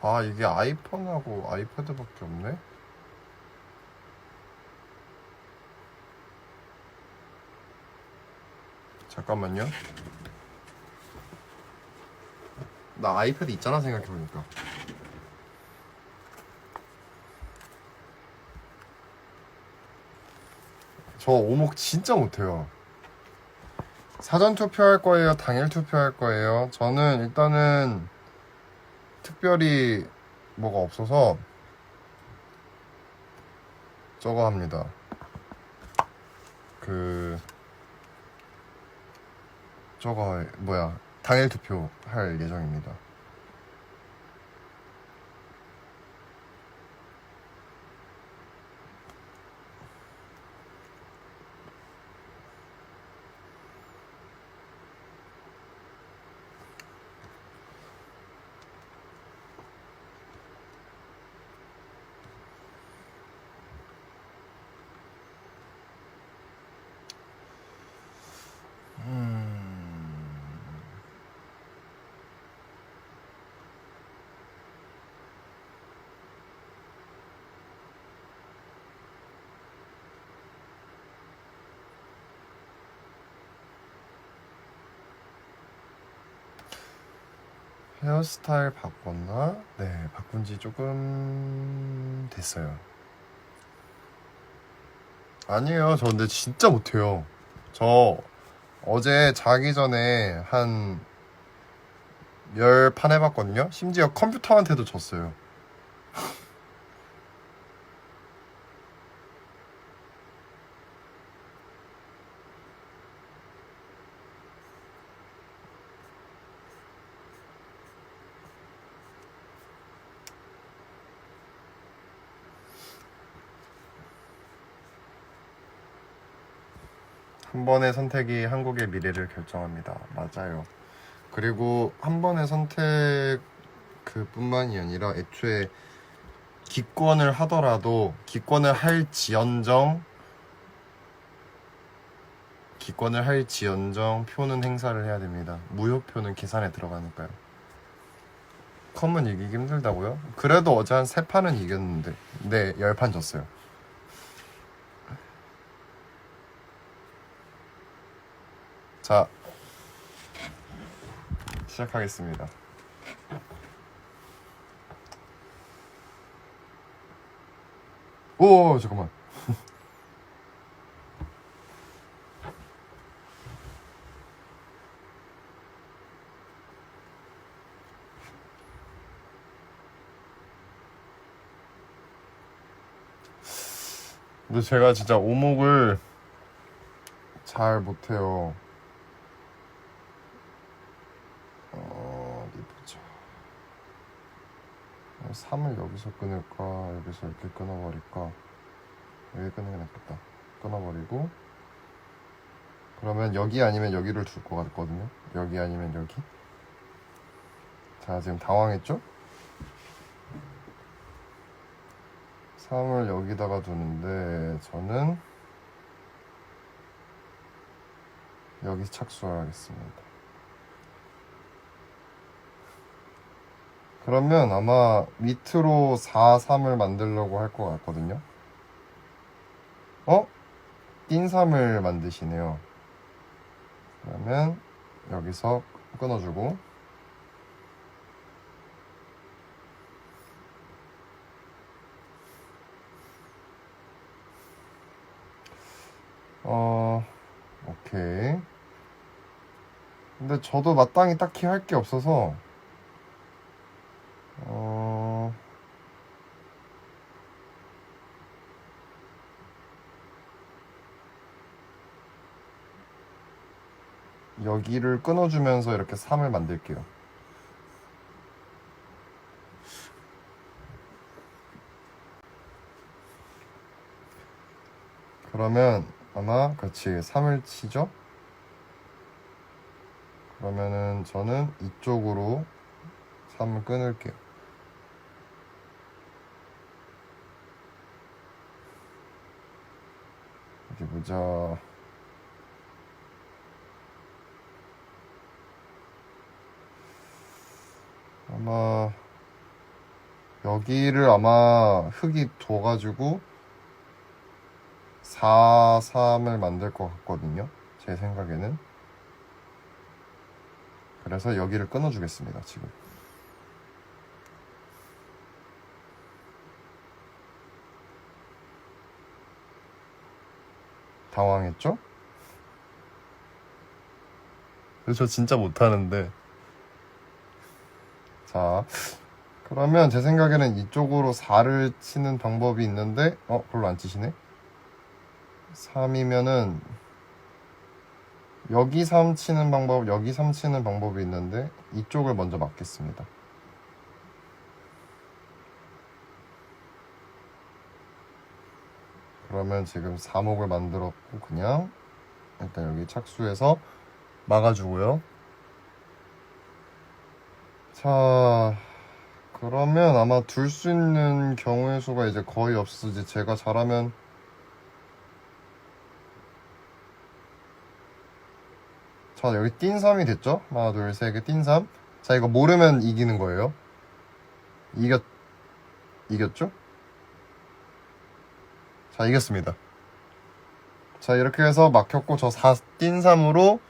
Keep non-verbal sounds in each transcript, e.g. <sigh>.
아 이게 아이폰하고 아이패드밖에 없네. 잠깐만요. 나 아이패드 있잖아 생각해보니까. 저 오목 진짜 못해요. 사전 투표할 거예요? 당일 투표할 거예요? 저는 일단은 특별히 뭐가 없어서 저거 합니다. 그 저거 뭐야 당일 투표 할 예정입니다. 헤어스타일 바꿨나? 네, 바꾼 지 조금 됐어요. 아니에요. 저 근데 진짜 못해요. 저 어제 자기 전에 한 열 판 해봤거든요. 심지어 컴퓨터한테도 졌어요. 한 번의 선택이 한국의 미래를 결정합니다. 맞아요. 그리고 한 번의 선택 그 뿐만이 아니라 애초에 기권을 하더라도 기권을 할지언정 기권을 할지언정 표는 행사를 해야 됩니다. 무효표는 계산에 들어가니까요. 컴은 이기기 힘들다고요? 그래도 어제 한 세 판은 이겼는데 네, 열판 졌어요. 자, 시작하겠습니다. 오, 잠깐만. <laughs> 근데 제가 진짜 오목을 잘 못해요. 어, 어디 보자. 3을 여기서 끊을까? 여기서 이렇게 끊어버릴까? 여기 끊는 게 낫겠다. 끊어버리고. 그러면 여기 아니면 여기를 둘것 같거든요. 여기 아니면 여기. 자, 지금 당황했죠? 3을 여기다가 두는데, 저는 여기 착수하겠습니다. 그러면 아마 밑으로 4, 3을 만들려고 할 것 같거든요. 어? 띵 3을 만드시네요. 그러면 여기서 끊어주고 어, 오케이. 근데 저도 마땅히 딱히 할 게 없어서 어... 여기를 끊어주면서 이렇게 3을 만들게요. 그러면 아마 같이 3을 치죠? 그러면은 저는 이쪽으로 3을 끊을게요. 어디 보자. 아마 여기를 아마 흙이 둬가지고 4, 3을 만들 것 같거든요. 제 생각에는. 그래서 여기를 끊어주겠습니다, 지금. 당황했죠? 저 진짜 못하는데. 자, 그러면 제 생각에는 이쪽으로 4를 치는 방법이 있는데, 어, 별로 안 치시네? 3이면은, 여기 3 치는 방법, 여기 3 치는 방법이 있는데, 이쪽을 먼저 맞겠습니다. 그러면 지금 3옥을 만들었고, 그냥, 일단 여기 착수해서 막아주고요. 자, 그러면 아마 둘 수 있는 경우의 수가 이제 거의. 이제 제가 잘하면 자, 여기 띵 3이 됐죠? 하나, 둘, 셋, 개, 띵 3. 자, 이거 모르면 이기는 거예요. 이겼, 이겼죠? 자, 이겼습니다. 자, 이렇게 해서 막혔고, 저 4, 띵 3으로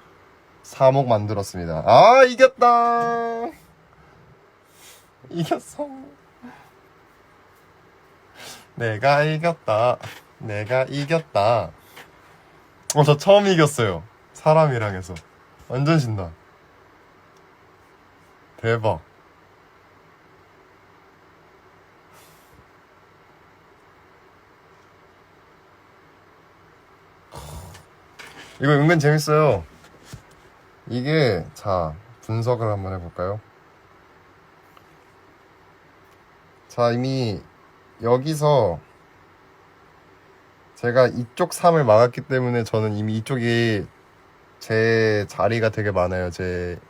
3옥 만들었습니다. 아, 이겼다! 이겼어. 내가 이겼다. 내가 이겼다. 어, 저 처음 이겼어요. 사람이랑 해서. 완전 신나. 대박. 이거 은근 재밌어요. 이게, 자, 분석을 한번 해볼까요? 자, 이미 여기서 제가 이쪽 3을 막았기 때문에 저는 이미 이쪽이 제 자리가 되게 많아요. 제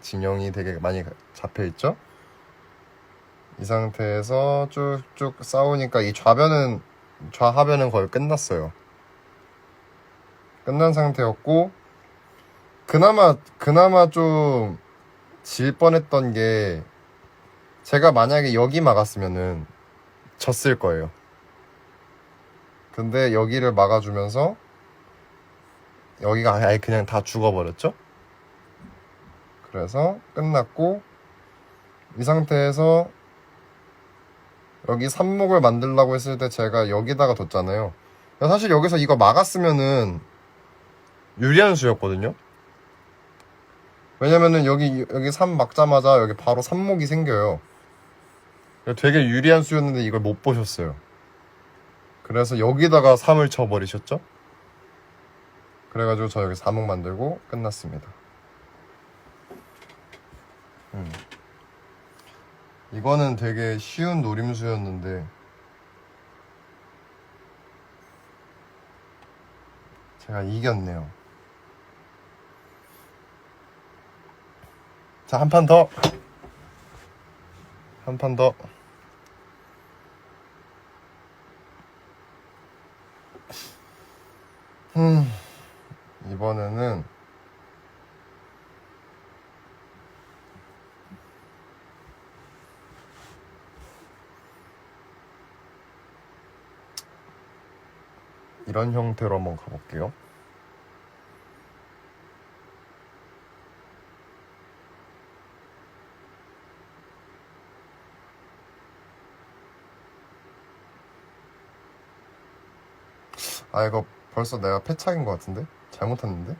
진영이 되게 많이 잡혀 있죠? 이 상태에서 쭉쭉 싸우니까 이 좌변은, 좌하변은 거의 끝났어요. 끝난 상태였고, 그나마, 그나마 좀 질 뻔했던 게, 제가 만약에 여기 막았으면은 졌을 거예요. 근데 여기를 막아주면서 여기가 아예 그냥 다 죽어버렸죠? 그래서 끝났고 이 상태에서 여기 삽목을 만들라고 했을 때 제가 여기다가 뒀잖아요. 사실 여기서 이거 막았으면은 유리한 수였거든요. 왜냐면은 여기 여기 삽 막자마자 여기 바로 삽목이 생겨요. 되게 유리한 수였는데 이걸 못 보셨어요. 그래서 여기다가 3을 쳐버리셨죠? 그래가지고 저 여기 3목 만들고 끝났습니다. 음. 이거는 되게 쉬운 노림수였는데 제가 이겼네요. 자, 한 판 더. 한 판 더. 음, 이번에는 이런 형태로 한번 가볼게요. 아 이거 벌써 내가 패착인 것 같은데? 잘못했는데?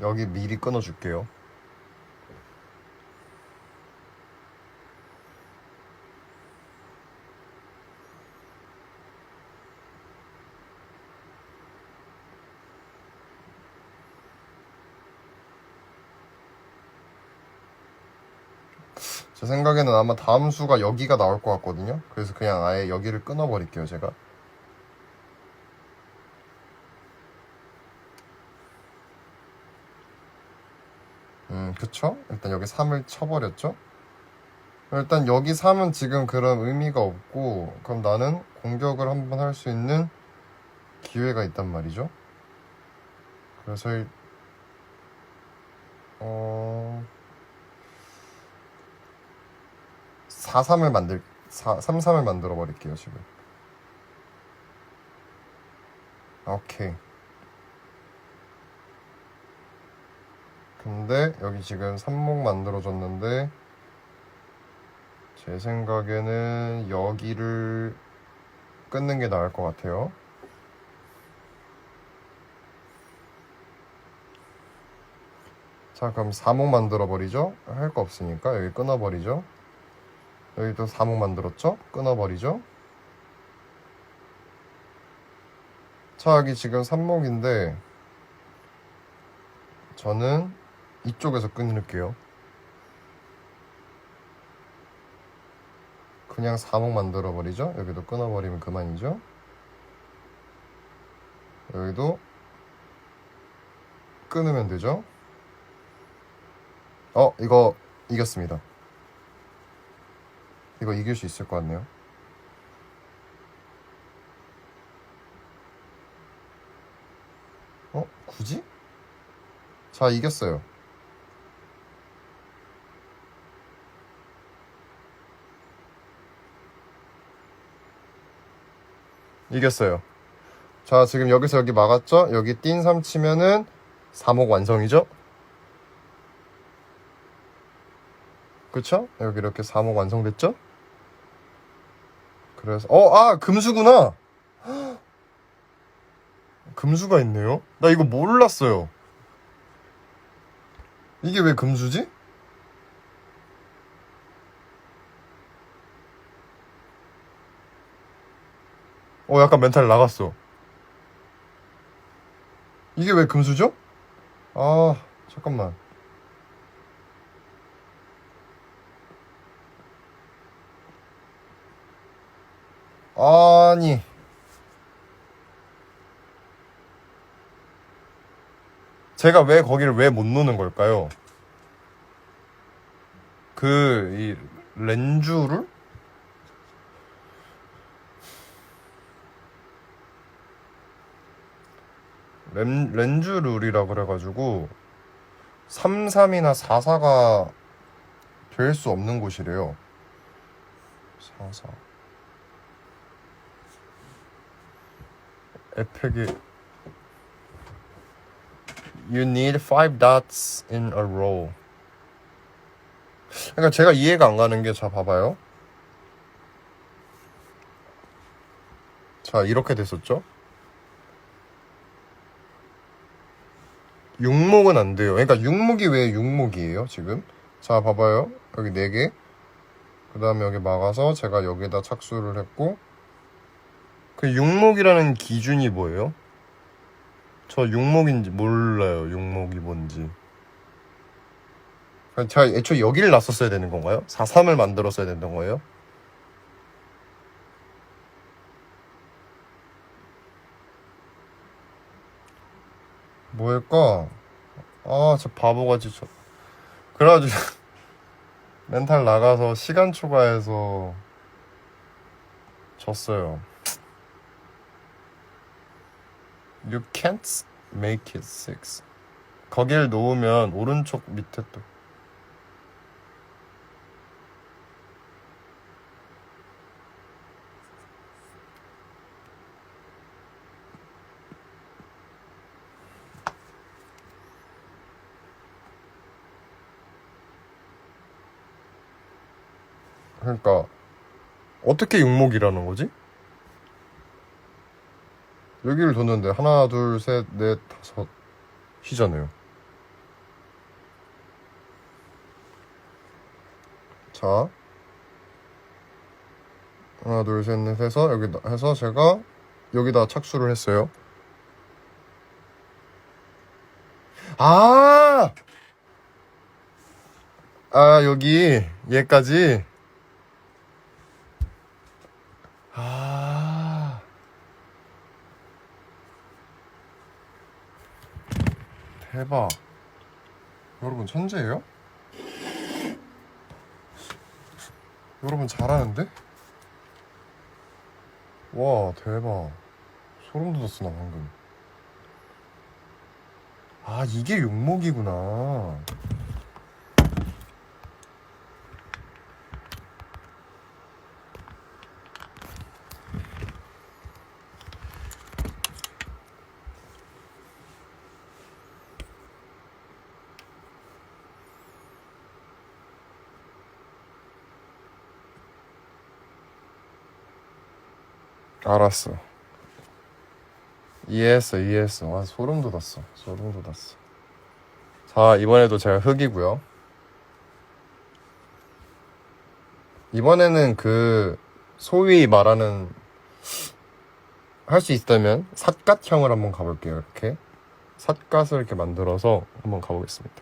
여기 미리 끊어줄게요. 제 생각에는 아마 다음 수가 여기가 나올 것 같거든요. 그래서 그냥 아예 여기를 끊어버릴게요, 제가. 음, 그쵸? 일단 여기 3을 쳐버렸죠? 일단 여기 3은 지금 그런 의미가 없고 그럼 나는 공격을 한번 할 수 있는 기회가 있단 말이죠. 그래서 일- 어 4, 3을 만들 4, 3, 3을 만들어 버릴게요 지금. 오케이. 근데 여기 지금 3목 만들어졌는데 제 생각에는 여기를 끊는 게 나을 것 같아요. 자, 그럼 4목 만들어 버리죠? 할 거 없으니까 여기 끊어 버리죠. 여기 또 4목 만들었죠? 끊어 버리죠. 자, 여기 지금 3목인데 저는 이쪽에서 끊을게요. 그냥 4목 만들어 버리죠. 여기도 끊어 버리면 그만이죠. 여기도 끊으면 되죠. 어, 이거 이겼습니다. 이거 이길 수 있을 것 같네요. 어? 굳이? 자, 이겼어요. 이겼어요. 자, 지금 여기서 여기 막았죠? 여기 띵3 치면은 3옥 완성이죠? 그쵸? 여기 이렇게 3옥 완성됐죠? 그래서, 어, 아, 금수구나! 헉! <gasps> 금수가 있네요? 나 이거 몰랐어요. 이게 왜 금수지? 어, 약간 멘탈 나갔어. 이게 왜 금수죠? 아, 잠깐만. 아니. 제가 왜 거기를 왜 못 노는 걸까요? 그, 이, 렌주를? 렌, 렌즈 룰이라 그래가지고 3, 3이나 4, 4가 될 수 없는 곳이래요. 4, 에펙이 You need five dots in a row. 그러니까 제가 이해가 안 가는 게 자 봐봐요. 자 이렇게 됐었죠? 육목은 안 돼요. 그러니까 육목이 왜 육목이에요, 지금? 자, 봐봐요. 여기 4개. 그 다음에 여기 막아서 제가 여기다 착수를 했고, 그 육목이라는 기준이 뭐예요? 저 육목인지 몰라요, 육목이 뭔지. 제가 애초에 여기를 놨었어야 되는 건가요? 4, 3을 만들었어야 되는 거예요? 뭐일까? 아, 저 바보같이 저. 그래가지고 <laughs> 멘탈 나가서 시간 초과해서 졌어요. You can't make it six. 거길 놓으면 오른쪽 밑에 또 그러니까 어떻게 육목이라는 거지? 여기를 뒀는데 하나 둘 셋 넷 다섯 희잖아요. 자 하나 둘 셋 넷 해서 여기 해서 제가 여기다 착수를 했어요. 아! 아, 여기, 얘까지. 대박. 여러분, 천재예요? 여러분 잘하는데? 와 대박 소름 돋았어 나 방금 아 이게 용목이구나 알았어. 이해했어 이해했어. 와 소름 돋았어 소름 돋았어. 자 이번에도 제가 흑이고요. 이번에는 그 소위 말하는 할 수 있다면 삿갓형을 한번 가볼게요 이렇게. 삿갓을 이렇게 만들어서 한번 가보겠습니다.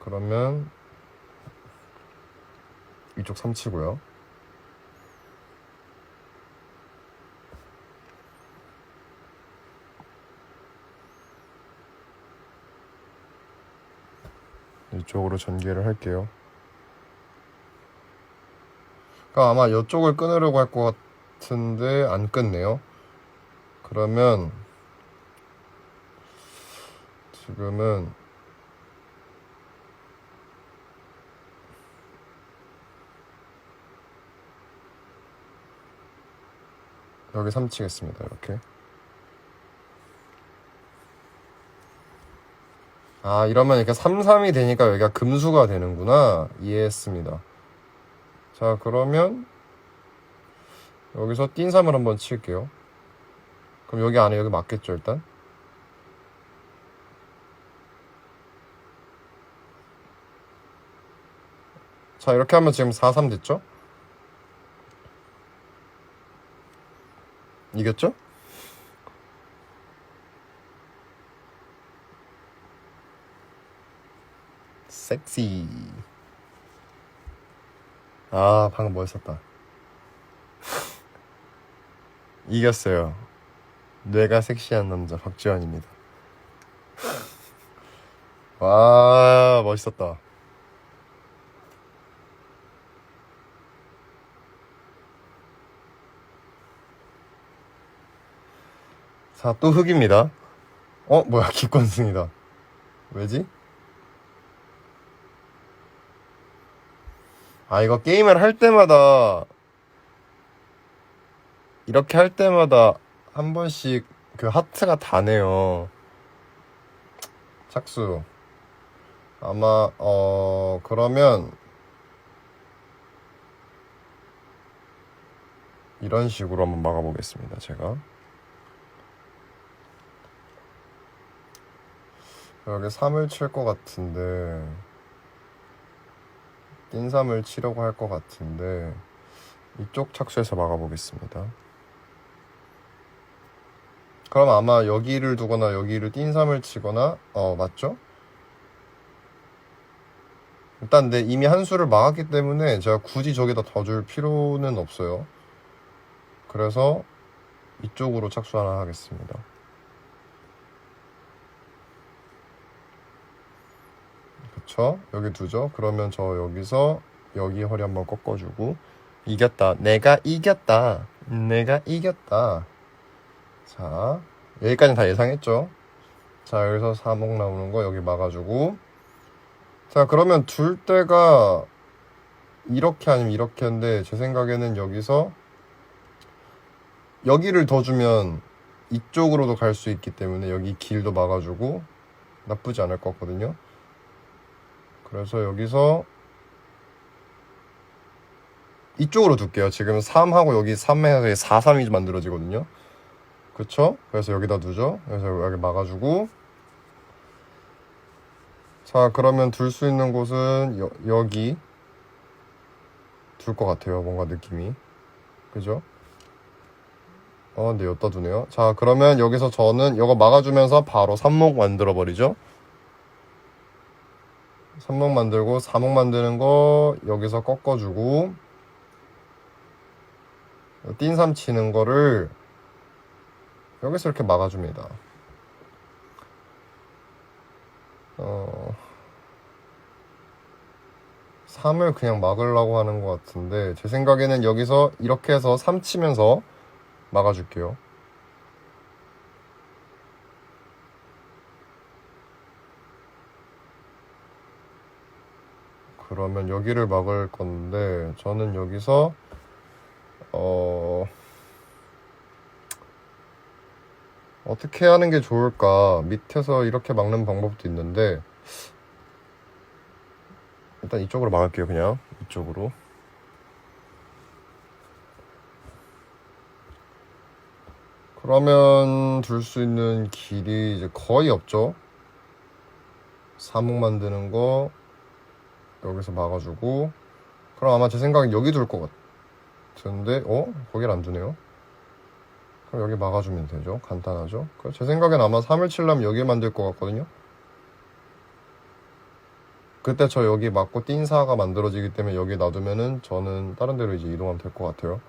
그러면 이쪽 삼치고요 이쪽으로 전개를 할게요. 그러니까 아마 이쪽을 끊으려고 할 것 같은데 안 끊네요. 그러면 지금은 여기 삼치겠습니다. 이렇게. 아, 이러면 이렇게 3, 3이 되니까 여기가 금수가 되는구나. 이해했습니다. 자, 그러면 여기서 띵 3을 한번 칠게요. 그럼 여기 안에 여기 맞겠죠, 일단? 자, 이렇게 하면 지금 4, 3 됐죠? 이겼죠? 섹시. 아, 방금 멋있었다. <laughs> 이겼어요. 뇌가 섹시한 남자 박지원입니다. <laughs> 와, 멋있었다. 자, 또 흑입니다. 어, 뭐야, <laughs> 기권승이다. 왜지? 아, 이거 게임을 할 때마다, 이렇게 할 때마다 한 번씩 그 하트가 다네요. 착수. 아마, 어, 그러면, 이런 식으로 한번 막아보겠습니다, 제가. 여기 3을 칠 것 같은데, 띵삼을 치려고 할 것 같은데 이쪽 착수해서 막아보겠습니다. 그럼 아마 여기를 두거나 여기를 띵삼을 치거나 어 맞죠? 일단 내 이미 한 수를 막았기 때문에 제가 굳이 저기다 더 줄 필요는 없어요. 그래서 이쪽으로 착수 하나 하겠습니다. 그쵸? 여기 두죠? 그러면 저 여기서 여기 허리 한번 꺾어주고 이겼다. 내가 이겼다. 내가 이겼다. 자, 여기까지는 다 예상했죠? 자, 여기서 4목 나오는 거 여기 막아주고 자, 그러면 둘 때가 이렇게 아니면 이렇게 한데 제 생각에는 여기서 여기를 더 주면 이쪽으로도 갈 수 있기 때문에 여기 길도 막아주고 나쁘지 않을 것 같거든요. 그래서 여기서 이쪽으로 둘게요. 지금 3하고 여기 3에서 4, 3이 만들어지거든요. 그쵸? 그래서 여기다 두죠. 그래서 여기 막아주고 자 그러면 둘 수 있는 곳은 여, 여기 둘 것 같아요. 뭔가 느낌이 그죠? 어 근데 여기다 두네요. 자 그러면 여기서 저는 이거 막아주면서 바로 3목 만들어 버리죠. 3목 만들고 4목 만드는 거 여기서 꺾어주고 띵삼 치는 거를 여기서 이렇게 막아줍니다. 어, 3을 그냥 막으려고 하는 것 같은데 제 생각에는 여기서 이렇게 해서 3 치면서 막아줄게요. 그러면 여기를 막을 건데 저는 여기서 어 어떻게 하는 게 좋을까? 밑에서 이렇게 막는 방법도 있는데 일단 이쪽으로 막을게요 그냥. 이쪽으로. 그러면 둘 수 있는 길이 이제 거의 없죠? 사목 만드는 거 여기서 막아주고 그럼 아마 제 생각엔 여기 둘 것 같은데 어? 거길 안 두네요? 그럼 여기 막아주면 되죠? 간단하죠? 그제 생각엔 아마 3을 치려면 여기 만들 것 같거든요? 그때 저 여기 맞고 띵사가 만들어지기 때문에 여기 놔두면은 저는 다른 데로 이제 이동하면 될 것 같아요.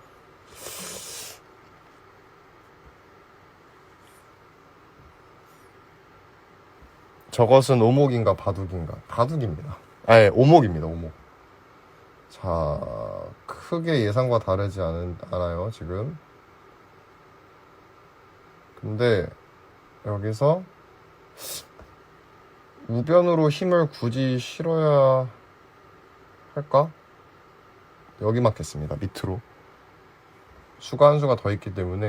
저것은 오목인가 바둑인가? 바둑입니다 아예 오목입니다 오목. 자 크게 예상과 다르지 않은, 않아요 지금. 근데 여기서 우변으로 힘을 굳이 실어야 할까? 여기 맞겠습니다 밑으로. 수가 한 수가 더 있기 때문에